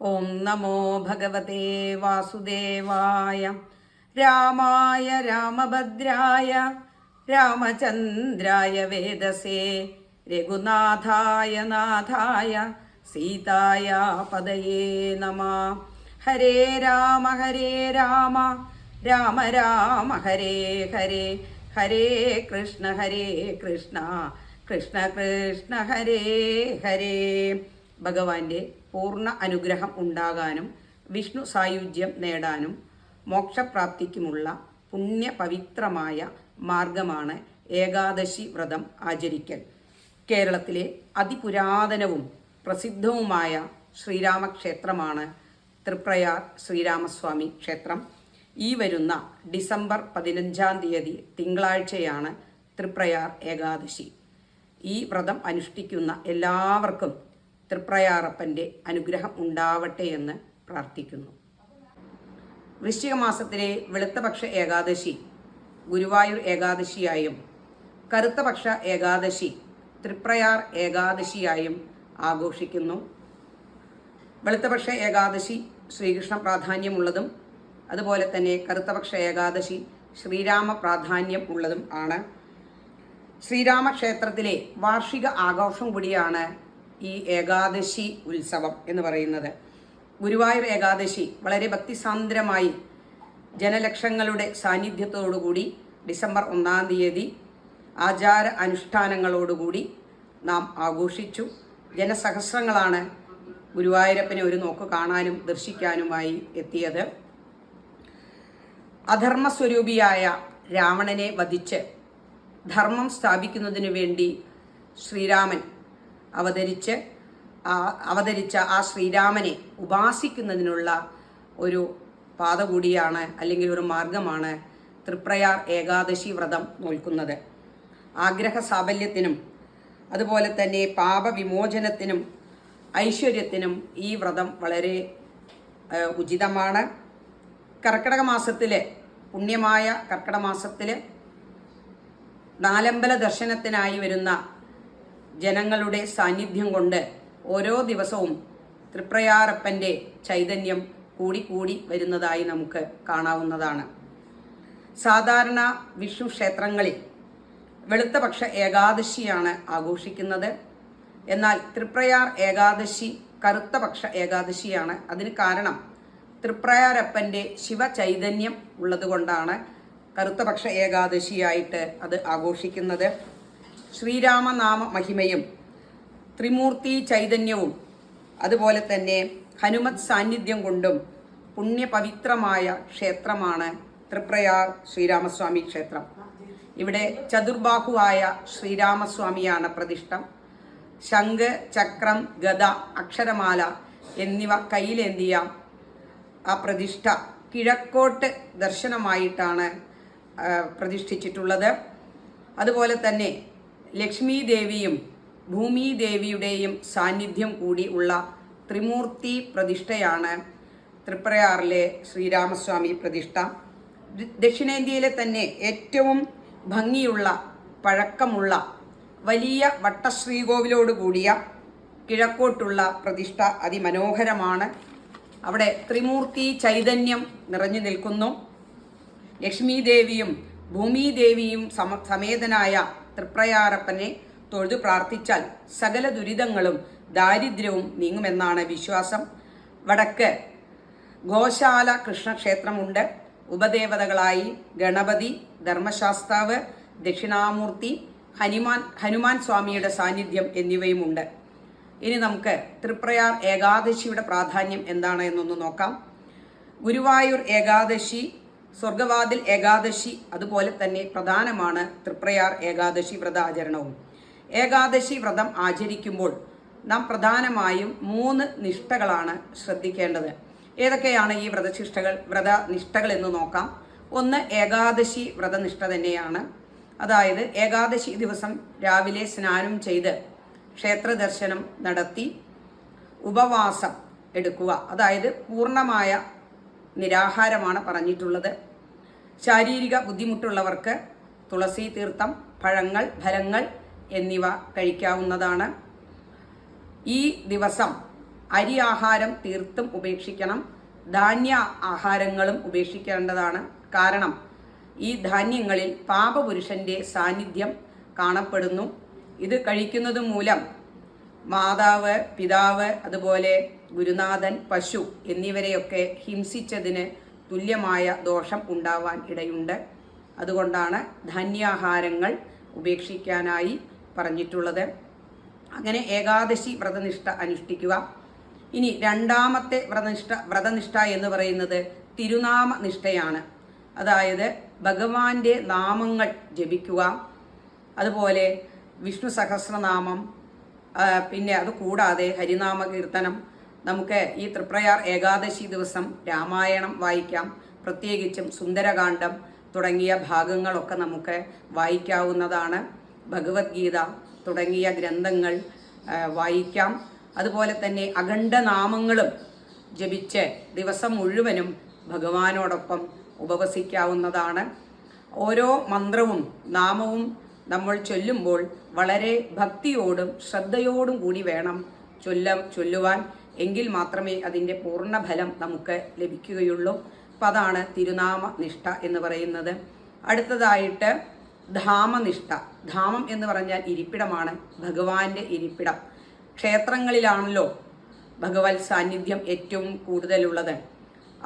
ഓം നമോ ഭഗവതേ വാസുദേവായ രാമായ രാമഭദ്രായ രാമചന്ദ്രായ വേദസേ രഘുനാഥായ നാഥായ സീതായ പദയേ നമ ഹരേ രാമ ഹരേ രാമ രാമ രാമ ഹരേ ഹരേ ഹരേ കൃഷ്ണ ഹരേ കൃഷ്ണ കൃഷ്ണ കൃഷ്ണ ഹരേ ഹരേ ഭഗവാന്റെ പൂർണ അനുഗ്രഹം ഉണ്ടാകാനും വിഷ്ണു സായുജ്യം നേടാനും മോക്ഷപ്രാപ്തിക്കുമുള്ള പുണ്യ പവിത്രമായ മാർഗമാണ് ഏകാദശി വ്രതം ആചരിക്കൽ. കേരളത്തിലെ അതിപുരാതനവും പ്രസിദ്ധവുമായ ശ്രീരാമക്ഷേത്രമാണ് തൃപ്രയാർ ശ്രീരാമസ്വാമി ക്ഷേത്രം. ഈ വരുന്ന ഡിസംബർ പതിനഞ്ചാം തീയതി തിങ്കളാഴ്ചയാണ് തൃപ്രയാർ ഏകാദശി. ഈ വ്രതം അനുഷ്ഠിക്കുന്ന എല്ലാവർക്കും തൃപ്രയാറപ്പന്റെ അനുഗ്രഹം ഉണ്ടാവട്ടെ എന്ന് പ്രാർത്ഥിക്കുന്നു. വൃശ്ചിക മാസത്തിലെ വെളുത്തപക്ഷ ഏകാദശി ഗുരുവായൂർ ഏകാദശിയായും കറുത്തപക്ഷ ഏകാദശി തൃപ്രയാർ ഏകാദശിയായും ആഘോഷിക്കുന്നു. വെളുത്തപക്ഷ ഏകാദശി ശ്രീകൃഷ്ണ പ്രാധാന്യമുള്ളതും അതുപോലെ തന്നെ കറുത്തപക്ഷ ഏകാദശി ശ്രീരാമ പ്രാധാന്യം ഉള്ളതും ആണ്. ശ്രീരാമക്ഷേത്രത്തിലെ വാർഷിക ആഘോഷം കൂടിയാണ് ഈ ഏകാദശി ഉത്സവം എന്ന് പറയുന്നത്. ഗുരുവായൂർ ഏകാദശി വളരെ ഭക്തിസാന്ദ്രമായി ജനലക്ഷങ്ങളുടെ സാന്നിധ്യത്തോടുകൂടി ഡിസംബർ ഒന്നാം തീയതി ആചാര അനുഷ്ഠാനങ്ങളോടുകൂടി നാം ആഘോഷിച്ചു. ജനസഹസ്രങ്ങളാണ് ഗുരുവായൂരപ്പനെ ഒരു നോക്ക് കാണാനും ദർശിക്കാനുമായി എത്തിയത്. അധർമ്മസ്വരൂപിയായ രാവണനെ വധിച്ച് ധർമ്മം സ്ഥാപിക്കുന്നതിനു വേണ്ടി ശ്രീരാമൻ അവതരിച്ച് അവതരിച്ച ആ ശ്രീരാമനെ ഉപാസിക്കുന്നതിനുള്ള ഒരു പാത കൂടിയാണ് അല്ലെങ്കിൽ ഒരു മാർഗമാണ് തൃപ്രയാർ ഏകാദശി വ്രതം നോൽക്കുന്നത്. ആഗ്രഹ സാഫല്യത്തിനും അതുപോലെ തന്നെ പാപവിമോചനത്തിനും ഐശ്വര്യത്തിനും ഈ വ്രതം വളരെ ഉചിതമാണ്. കർക്കിടക മാസത്തിലെ പുണ്യമായ കർക്കിടക മാസത്തിലെ നാലമ്പല ദർശനത്തിനായി വരുന്ന ജനങ്ങളുടെ സാന്നിധ്യം കൊണ്ട് ഓരോ ദിവസവും തൃപ്രയാറപ്പന്റെ ചൈതന്യം കൂടിക്കൂടി വരുന്നതായി നമുക്ക് കാണാവുന്നതാണ്. സാധാരണ വിഷ്ണു ക്ഷേത്രങ്ങളിൽ വെളുത്തപക്ഷ ഏകാദശിയാണ് ആഘോഷിക്കുന്നത്. എന്നാൽ തൃപ്രയാർ ഏകാദശി കറുത്തപക്ഷ ഏകാദശിയാണ്. അതിന് കാരണം തൃപ്രയാരപ്പന്റെ ശിവചൈതന്യം ഉള്ളതുകൊണ്ടാണ് കറുത്തപക്ഷ ഏകാദശിയായിട്ട് അത് ആഘോഷിക്കുന്നത്. ശ്രീരാമനാമ മഹിമയും ത്രിമൂർത്തി ചൈതന്യവും അതുപോലെ തന്നെ ഹനുമത് സാന്നിധ്യം കൊണ്ടും പുണ്യപവിത്രമായ ക്ഷേത്രമാണ് തൃപ്രയാർ ശ്രീരാമസ്വാമി ക്ഷേത്രം. ഇവിടെ ചതുർബാഹുവായ ശ്രീരാമസ്വാമിയാണ് പ്രതിഷ്ഠ. ശംഖ് ചക്രം ഗദ അക്ഷരമാല എന്നിവ കയ്യിലേന്തിയ ആ പ്രതിഷ്ഠ കിഴക്കോട്ട് ദർശനമായിട്ടാണ് പ്രതിഷ്ഠിച്ചിട്ടുള്ളത്. അതുപോലെ തന്നെ ലക്ഷ്മി ദേവിയും ഭൂമി ദേവിയുടെയും സാന്നിധ്യം കൂടി ഉള്ള ത്രിമൂർത്തി പ്രതിഷ്ഠയാണ് തൃപ്രയാറിലെ ശ്രീരാമസ്വാമി പ്രതിഷ്ഠ. ദക്ഷിണേന്ത്യയിലെ തന്നെ ഏറ്റവും ഭംഗിയുള്ള പഴക്കമുള്ള വലിയ വട്ടശ്രീകോവിലോട് കൂടിയ കിഴക്കോട്ടുള്ള പ്രതിഷ്ഠ അതിമനോഹരമാണ്. അവിടെ ത്രിമൂർത്തി ചൈതന്യം നിറഞ്ഞു നിൽക്കുന്നു. ലക്ഷ്മി ദേവിയും ഭൂമി ദേവിയും സമ സമേതനായ തൃപ്രയാറപ്പനെ തൊഴുതു പ്രാർത്ഥിച്ചാൽ സകല ദുരിതങ്ങളും ദാരിദ്ര്യവും നീങ്ങുമെന്നാണ് വിശ്വാസം. വടക്ക് ഗോശാല കൃഷ്ണക്ഷേത്രമുണ്ട്. ഉപദേവതകളായി ഗണപതി ധർമ്മശാസ്താവ് ദക്ഷിണാമൂർത്തി ഹനുമാൻ ഹനുമാൻ സ്വാമിയുടെ സാന്നിധ്യം എന്നിവയുമുണ്ട്. ഇനി നമുക്ക് തൃപ്രയാർ ഏകാദശിയുടെ പ്രാധാന്യം എന്താണ് എന്നൊന്ന് നോക്കാം. ഗുരുവായൂർ ഏകാദശി സ്വർഗവാതിൽ ഏകാദശി അതുപോലെ തന്നെ പ്രധാനമാണ് തൃപ്രയാർ ഏകാദശി വ്രതാചരണവും ഏകാദശി വ്രതം ആചരിക്കുമ്പോൾ നാം പ്രധാനമായും മൂന്ന് നിഷ്ഠകളാണ് ശ്രദ്ധിക്കേണ്ടത്. ഏതൊക്കെയാണ് ഈ വ്രതശിഷ്ടകൾ വ്രതനിഷ്ഠകൾ എന്ന് നോക്കാം. ഒന്ന് ഏകാദശി വ്രതനിഷ്ഠ തന്നെയാണ്. അതായത് ഏകാദശി ദിവസം രാവിലെ സ്നാനം ചെയ്ത് ക്ഷേത്ര ദർശനം നടത്തി ഉപവാസം എടുക്കുക. അതായത് പൂർണമായ നിരാഹാരമാണ് പറഞ്ഞിട്ടുള്ളത്. ശാരീരിക ബുദ്ധിമുട്ടുള്ളവർക്ക് തുളസി തീർത്ഥം പഴങ്ങൾ ഫലങ്ങൾ എന്നിവ കഴിക്കാവുന്നതാണ്. ഈ ദിവസം അരി ആഹാരം തീർത്തും ഉപേക്ഷിക്കണം ധാന്യ ആഹാരങ്ങളും ഉപേക്ഷിക്കേണ്ടതാണ്. കാരണം ഈ ധാന്യങ്ങളിൽ പാപപുരുഷന്റെ സാന്നിധ്യം കാണപ്പെടുന്നു. ഇത് കഴിക്കുന്നത് മൂലം മാതാവ് പിതാവ് അതുപോലെ ഗുരുനാഥൻ പശു എന്നിവരെയൊക്കെ ഹിംസിച്ചതിന് തുല്യമായ ദോഷം ഉണ്ടാവാൻ ഇടയുണ്ട്. അതുകൊണ്ടാണ് ധന്യാഹാരങ്ങൾ ഉപേക്ഷിക്കാനായി പറഞ്ഞിട്ടുള്ളത്. അങ്ങനെ ഏകാദശി വ്രതനിഷ്ഠ അനുഷ്ഠിക്കുക. ഇനി രണ്ടാമത്തെ വ്രതനിഷ്ഠ വ്രതനിഷ്ഠ എന്ന് പറയുന്നത് തിരുനാമ നിഷ്ഠയാണ്. അതായത് ഭഗവാന്റെ നാമങ്ങൾ ജപിക്കുക. അതുപോലെ വിഷ്ണു സഹസ്രനാമം പിന്നെ അത് കൂടാതെ ഹരിനാമ കീർത്തനം നമുക്ക് ഈ തൃപ്രയാർ ഏകാദശി ദിവസം രാമായണം വായിക്കാം. പ്രത്യേകിച്ചും സുന്ദരകാന്ഡം തുടങ്ങിയ ഭാഗങ്ങളൊക്കെ നമുക്ക് വായിക്കാവുന്നതാണ്. ഭഗവത്ഗീത തുടങ്ങിയ ഗ്രന്ഥങ്ങൾ വായിക്കാം. അതുപോലെ തന്നെ അഖണ്ഡനാമങ്ങളും ജപിച്ച് ദിവസം മുഴുവനും ഭഗവാനോടൊപ്പം ഉപവസിക്കാവുന്നതാണ്. ഓരോ മന്ത്രവും നാമവും നമ്മൾ ചൊല്ലുമ്പോൾ വളരെ ഭക്തിയോടും ശ്രദ്ധയോടും കൂടി വേണം ചൊല്ല ചൊല്ലുവാൻ. എങ്കിൽ മാത്രമേ അതിന്റെ പൂർണ ഫലം നമുക്ക് ലഭിക്കുകയുള്ളൂ. അപ്പം അതാണ് തിരുനാമ നിഷ്ഠ എന്ന് പറയുന്നത്. അടുത്തതായിട്ട് ധാമനിഷ്ഠ. ധാമം എന്ന് പറഞ്ഞാൽ ഇരിപ്പിടമാണ്. ഭഗവാന്റെ ഇരിപ്പിടം. ക്ഷേത്രങ്ങളിലാണല്ലോ ഭഗവത് സാന്നിധ്യം ഏറ്റവും കൂടുതലുള്ളത്.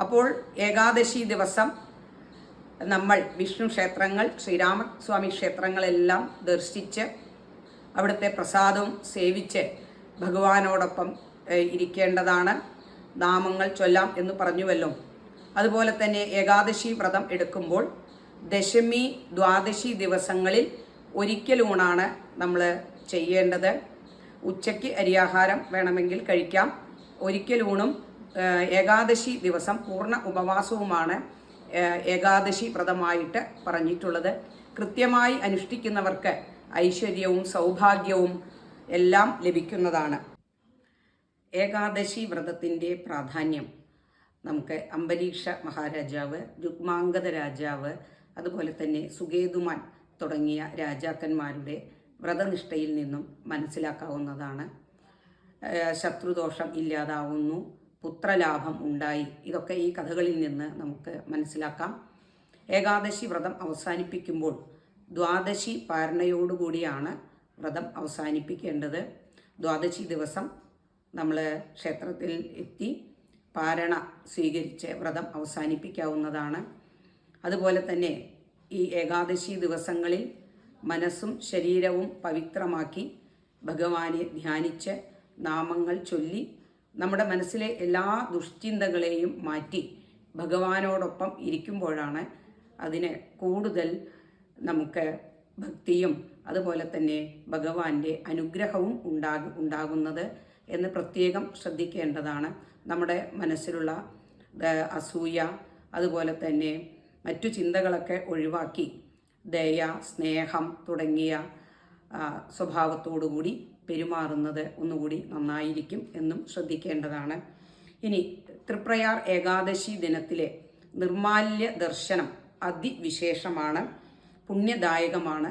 അപ്പോൾ ഏകാദശി ദിവസം നമ്മൾ വിഷ്ണു ക്ഷേത്രങ്ങൾ ശ്രീരാമസ്വാമി ക്ഷേത്രങ്ങളെല്ലാം ദർശിച്ച് അവിടുത്തെ പ്രസാദവും സേവിച്ച് ഭഗവാനോടൊപ്പം ഇരിക്കേണ്ടതാണ്. നാമങ്ങൾ ചൊല്ലാം എന്ന് പറഞ്ഞുവല്ലോ. അതുപോലെ തന്നെ ഏകാദശി വ്രതം എടുക്കുമ്പോൾ ദശമി ദ്വാദശി ദിവസങ്ങളിൽ ഒരിക്കലൂണാണ് നമ്മൾ ചെയ്യേണ്ടത്. ഉച്ചയ്ക്ക് അരിയാഹാരം വേണമെങ്കിൽ കഴിക്കാം. ഒരിക്കലൂണും ഏകാദശി ദിവസം പൂർണ ഉപവാസവുമാണ് ഏകാദശി വ്രതമായിട്ട് പറഞ്ഞിട്ടുള്ളത്. കൃത്യമായി അനുഷ്ഠിക്കുന്നവർക്ക് ഐശ്വര്യവും സൗഭാഗ്യവും എല്ലാം ലഭിക്കുന്നതാണ്. ഏകാദശി വ്രതത്തിന്റെ പ്രാധാന്യം. നമുക്ക് അംബരീഷ മഹാരാജാവ് രുക്മാംഗത രാജാവ് അതുപോലെ തന്നെ സുഗേതുമാൻ തുടങ്ങിയ രാജാക്കന്മാരുടെ വ്രതനിഷ്ഠയിൽ നിന്നും മനസ്സിലാക്കാവുന്നതാണ്. ശത്രുദോഷം ഇല്ലാതാവുന്നു പുത്രലാഭം ഉണ്ടായി. ഇതൊക്കെ ഈ കഥകളിൽ നിന്ന് നമുക്ക് മനസ്സിലാക്കാം. ഏകാദശി വ്രതം അവസാനിപ്പിക്കുമ്പോൾ ദ്വാദശി പാരണയോടുകൂടിയാണ് വ്രതം അവസാനിപ്പിക്കേണ്ടത്. ദ്വാദശി ദിവസം നമ്മൾ ക്ഷേത്രത്തിൽ എത്തി പാരണ സ്വീകരിച്ച് വ്രതം അവസാനിപ്പിക്കാവുന്നതാണ്. അതുപോലെ തന്നെ ഈ ഏകാദശി ദിവസങ്ങളിൽ മനസ്സും ശരീരവും പവിത്രമാക്കി ഭഗവാനെ ധ്യാനിച്ച് നാമങ്ങൾ ചൊല്ലി നമ്മുടെ മനസ്സിലെ എല്ലാ ദുഷ്ചിന്തകളെയും മാറ്റി ഭഗവാനോടൊപ്പം ഇരിക്കുമ്പോഴാണ് അതിന് കൂടുതൽ നമുക്ക് ഭക്തിയും അതുപോലെ തന്നെ ഭഗവാന്റെ അനുഗ്രഹവും ഉണ്ടാകും ഉണ്ടാകുന്നത്. എന്ന് പ്രത്യേകം ശ്രദ്ധിക്കേണ്ടതാണ്. നമ്മുടെ മനസ്സിലുള്ള അസൂയ അതുപോലെ തന്നെ മറ്റു ചിന്തകളൊക്കെ ഒഴിവാക്കി ദയ സ്നേഹം തുടങ്ങിയ സ്വഭാവത്തോടുകൂടി പെരുമാറുന്നത് ഒന്നുകൂടി നന്നായിരിക്കും എന്നും ശ്രദ്ധിക്കേണ്ടതാണ്. ഇനി തൃപ്രയാർ ഏകാദശി ദിനത്തിലെ നിർമാല്യ ദർശനം അതിവിശേഷമാണ് പുണ്യദായകമാണ്.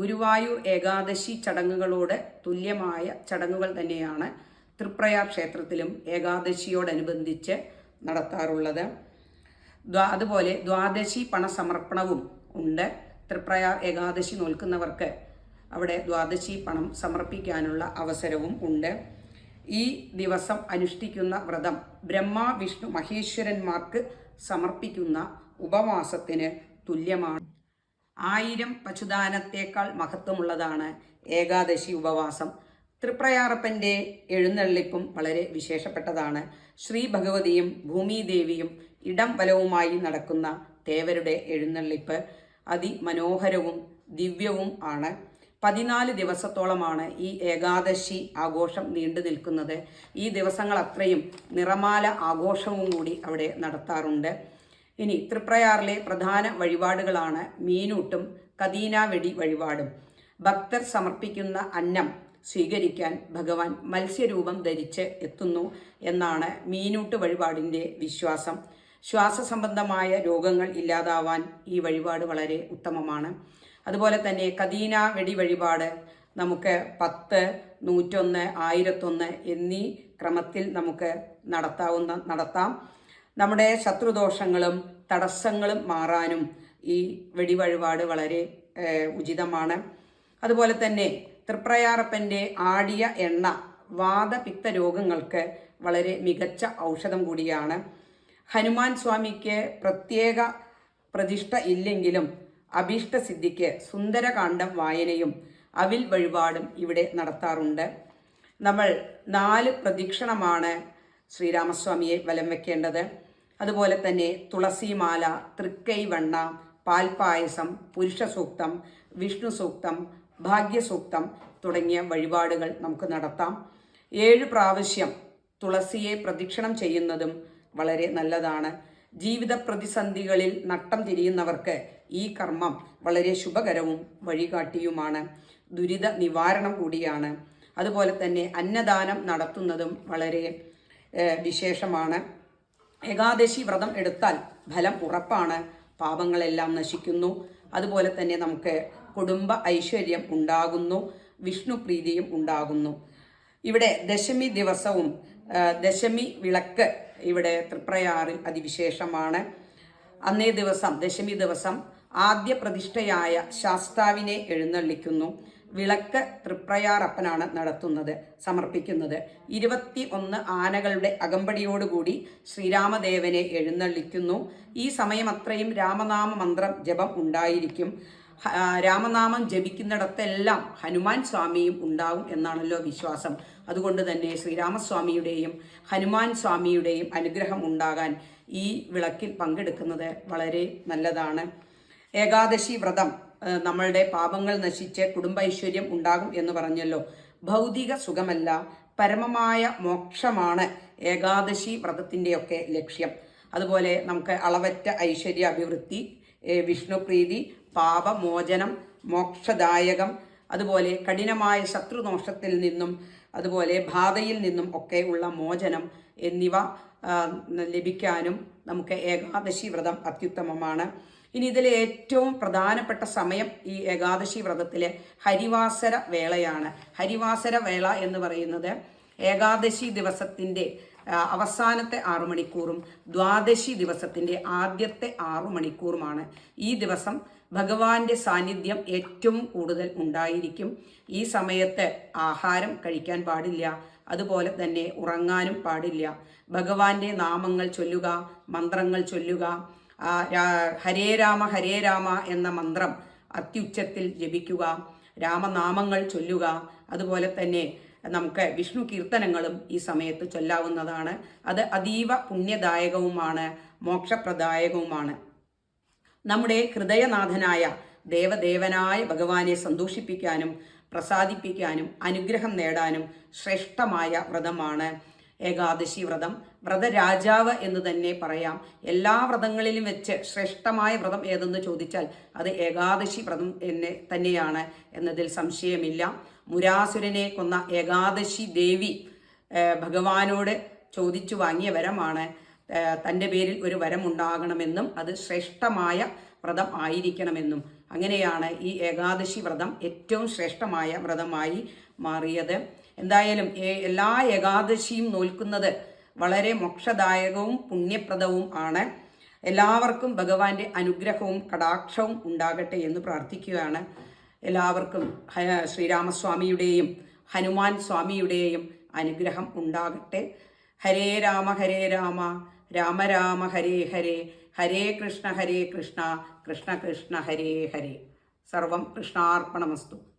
ഗുരുവായൂർ ഏകാദശി ചടങ്ങുകളോട് തുല്യമായ ചടങ്ങുകൾ തന്നെയാണ് തൃപ്രയാർ ക്ഷേത്രത്തിലും ഏകാദശിയോടനുബന്ധിച്ച് നടത്താറുള്ളത്. അതുപോലെ ദ്വാദശി പണസമർപ്പണവും ഉണ്ട്. തൃപ്രയാർ ഏകാദശി നോൽക്കുന്നവർക്ക് അവിടെ ദ്വാദശി പണം സമർപ്പിക്കാനുള്ള അവസരവും ഉണ്ട്. ഈ ദിവസം അനുഷ്ഠിക്കുന്ന വ്രതം ബ്രഹ്മ വിഷ്ണു മഹേശ്വരന്മാർക്ക് സമർപ്പിക്കുന്ന ഉപവാസത്തിന് തുല്യമാണ്. ആയിരം പശുദാനത്തേക്കാൾ മഹത്വമുള്ളതാണ് ഏകാദശി ഉപവാസം. തൃപ്രയാറപ്പന്റെ എഴുന്നള്ളിപ്പും വളരെ വിശേഷപ്പെട്ടതാണ്. ശ്രീ ഭഗവതിയും ഭൂമിദേവിയും ഇടം വലവുമായി നടക്കുന്ന തേവരുടെ എഴുന്നള്ളിപ്പ് അതിമനോഹരവും ദിവ്യവും ആണ്. പതിനാല് ദിവസത്തോളമാണ് ഈ ഏകാദശി ആഘോഷം നീണ്ടു നിൽക്കുന്നത്. ഈ ദിവസങ്ങൾ അത്രയും നിറമാല ആഘോഷവും കൂടി അവിടെ നടത്താറുണ്ട്. ഇനി തൃപ്രയാറിലെ പ്രധാന വഴിപാടുകളാണ് മീനൂട്ടും കദീനാവെടി വഴിപാടും. ഭക്തർ സമർപ്പിക്കുന്ന അന്നം സ്വീകരിക്കാൻ ഭഗവാൻ മത്സ്യരൂപം ധരിച്ച് എത്തുന്നു എന്നാണ് മീനൂട്ട് വഴിപാടിന്റെ വിശ്വാസം. ശ്വാസ സംബന്ധമായ രോഗങ്ങൾ ഇല്ലാതാവാൻ ഈ വഴിപാട് വളരെ ഉത്തമമാണ്. അതുപോലെ തന്നെ കദീന വെടി വഴിപാട് നമുക്ക് പത്ത് നൂറ്റൊന്ന് ആയിരത്തൊന്ന് എന്നീ ക്രമത്തിൽ നമുക്ക് നടത്താവുന്ന നടത്താം. നമ്മുടെ ശത്രുദോഷങ്ങളും തടസ്സങ്ങളും മാറാനും ഈ വെടി വഴിപാട് വളരെ ഉചിതമാണ്. അതുപോലെ തന്നെ തൃപ്രയാറപ്പന്റെ ആടിയ എണ്ണ വാദപിത്ത രോഗങ്ങൾക്ക് വളരെ മികച്ച ഔഷധം കൂടിയാണ്. ഹനുമാൻ സ്വാമിക്ക് പ്രത്യേക പ്രതിഷ്ഠ ഇല്ലെങ്കിലും അഭീഷ്ടസിദ്ധിക്ക് സുന്ദരകാന്ഡം വായനയും അവിൽ വഴിപാടും ഇവിടെ നടത്താറുണ്ട്. നമ്മൾ നാല് പ്രദക്ഷിണമാണ് ശ്രീരാമസ്വാമിയെ വലം വെക്കേണ്ടത്. അതുപോലെ തന്നെ തുളസിമാല തൃക്കൈവണ്ണ പാൽപായസം പുരുഷ സൂക്തം വിഷ്ണു സൂക്തം ഭാഗ്യസൂക്തം തുടങ്ങിയ വഴിപാടുകൾ നമുക്ക് നടത്താം. ഏഴ് പ്രാവശ്യം തുളസിയെ പ്രദക്ഷിണം ചെയ്യുന്നതും വളരെ നല്ലതാണ്. ജീവിത പ്രതിസന്ധികളിൽ നട്ടം തിരിയുന്നവർക്ക് ഈ കർമ്മം വളരെ ശുഭകരവും വഴികാട്ടിയുമാണ്. ദുരിത നിവാരണം കൂടിയാണ്. അതുപോലെ തന്നെ അന്നദാനം നടത്തുന്നതും വളരെ വിശേഷമാണ്. ഏകാദശി വ്രതം എടുത്താൽ ഫലം ഉറപ്പാണ്. പാപങ്ങളെല്ലാം നശിക്കുന്നു. അതുപോലെ തന്നെ നമുക്ക് കുടുംബ ഐശ്വര്യം ഉണ്ടാകുന്നു വിഷ്ണു പ്രീതിയും ഉണ്ടാകുന്നു. ഇവിടെ ദശമി ദിവസവും ദശമി വിളക്ക് ഇവിടെ തൃപ്രയാറിൽ അതിവിശേഷമാണ്. അന്നേ ദിവസം ദശമി ദിവസം ആദ്യ പ്രതിഷ്ഠയായ ശാസ്താവിനെ എഴുന്നള്ളിക്കുന്നു. വിളക്ക് തൃപ്രയാറപ്പനാണ് നടത്തുന്നത് സമർപ്പിക്കുന്നത്. ഇരുപത്തി ഒന്ന് ആനകളുടെ അകമ്പടിയോടുകൂടി ശ്രീരാമദേവനെ എഴുന്നള്ളിക്കുന്നു. ഈ സമയം അത്രയും രാമനാമ മന്ത്രം ജപം ഉണ്ടായിരിക്കും രാമനാമം ജപിക്കുന്നിടത്തെല്ലാം ഹനുമാൻ സ്വാമിയും ഉണ്ടാവും എന്നാണല്ലോ വിശ്വാസം. അതുകൊണ്ട് തന്നെ ശ്രീരാമസ്വാമിയുടെയും ഹനുമാൻ സ്വാമിയുടെയും അനുഗ്രഹം ഉണ്ടാകാൻ ഈ വിളക്കിൽ പങ്കെടുക്കുന്നത് വളരെ നല്ലതാണ്. ഏകാദശി വ്രതം നമ്മളുടെ പാപങ്ങൾ നശിച്ച് കുടുംബ ഐശ്വര്യം ഉണ്ടാകും എന്ന് പറഞ്ഞല്ലോ. ഭൗതിക സുഖമല്ല പരമമായ മോക്ഷമാണ് ഏകാദശി വ്രതത്തിന്റെയൊക്കെ ലക്ഷ്യം. അതുപോലെ നമുക്ക് അളവറ്റ ഐശ്വര്യ അഭിവൃദ്ധി വിഷ്ണുപ്രീതി പാപമോചനം മോക്ഷദായകം അതുപോലെ കഠിനമായ ശത്രുദോഷത്തിൽ നിന്നും അതുപോലെ ബാധയിൽ നിന്നും ഒക്കെ ഉള്ള മോചനം എന്നിവ ലഭിക്കാനും നമുക്ക് ഏകാദശി വ്രതം അത്യുത്തമമാണ്. ഇനി ഇതിലെ ഏറ്റവും പ്രധാനപ്പെട്ട സമയം ഈ ഏകാദശി വ്രതത്തിലെ ഹരിവാസര വേളയാണ്. ഹരിവാസര വേള എന്ന് പറയുന്നത് ഏകാദശി ദിവസത്തിന്റെ അവസാനത്തെ ആറു മണിക്കൂറും ദ്വാദശി ദിവസത്തിന്റെ ആദ്യത്തെ ആറു മണിക്കൂറുമാണ്. ഈ ദിവസം ഭഗവാന്റെ സാന്നിധ്യം ഏറ്റവും കൂടുതൽ ഉണ്ടായിരിക്കും. ഈ സമയത്ത് ആഹാരം കഴിക്കാൻ പാടില്ല. അതുപോലെ തന്നെ ഉറങ്ങാനും പാടില്ല. ഭഗവാന്റെ നാമങ്ങൾ ചൊല്ലുക മന്ത്രങ്ങൾ ചൊല്ലുക ഹരേ രാമ ഹരേ രാമ എന്ന മന്ത്രം അത്യുച്ചത്തിൽ ജപിക്കുക രാമനാമങ്ങൾ ചൊല്ലുക അതുപോലെ തന്നെ നമുക്ക് വിഷ്ണു കീർത്തനങ്ങളും ഈ സമയത്ത് ചൊല്ലാവുന്നതാണ്. അത് അതീവ പുണ്യദായകവുമാണ് മോക്ഷപ്രദായകവുമാണ്. നമ്മുടെ ഹൃദയനാഥനായ ദേവദേവനായ ഭഗവാനെ സന്തോഷിപ്പിക്കാനും പ്രസാദിപ്പിക്കാനും അനുഗ്രഹം നേടാനും ശ്രേഷ്ഠമായ വ്രതമാണ് ഏകാദശി വ്രതം വ്രതരാജാവ് എന്ന് തന്നെ പറയാം. എല്ലാ വ്രതങ്ങളിലും വെച്ച് ശ്രേഷ്ഠമായ വ്രതം ഏതെന്ന് ചോദിച്ചാൽ അത് ഏകാദശി വ്രതം എന്നെ തന്നെയാണ് എന്നതിൽ സംശയമില്ല. മുരാസുരനെ കൊന്ന ഏകാദശി ദേവി ഭഗവാനോട് ചോദിച്ചു വാങ്ങിയ വരമാണ്. തന്റെ പേരിൽ ഒരു വരം ഉണ്ടാകണമെന്നും അത് ശ്രേഷ്ഠമായ വ്രതം ആയിരിക്കണമെന്നും. അങ്ങനെയാണ് ഈ ഏകാദശി വ്രതം ഏറ്റവും ശ്രേഷ്ഠമായ വ്രതമായി മാറിയത്. എന്തായാലും എല്ലാ ഏകാദശിയും നോൽക്കുന്നത് വളരെ മോക്ഷദായകവും പുണ്യപ്രദവും ആണ്. എല്ലാവർക്കും ഭഗവാന്റെ അനുഗ്രഹവും കടാക്ഷവും ഉണ്ടാകട്ടെ എന്ന് പ്രാർത്ഥിക്കുകയാണ്. എല്ലാവർക്കും ശ്രീരാമസ്വാമിയുടെയും ഹനുമാൻ സ്വാമിയുടെയും അനുഗ്രഹം ഉണ്ടാകട്ടെ. ഹരേ രാമ ഹരേ രാമ രാമ രാമ ഹരേ ഹരേ ഹരേ കൃഷ്ണ ഹരേ കൃഷ്ണ കൃഷ്ണ കൃഷ്ണ ഹരേ ഹരേ. സർവം കൃഷ്ണാർപ്പണമസ്തു.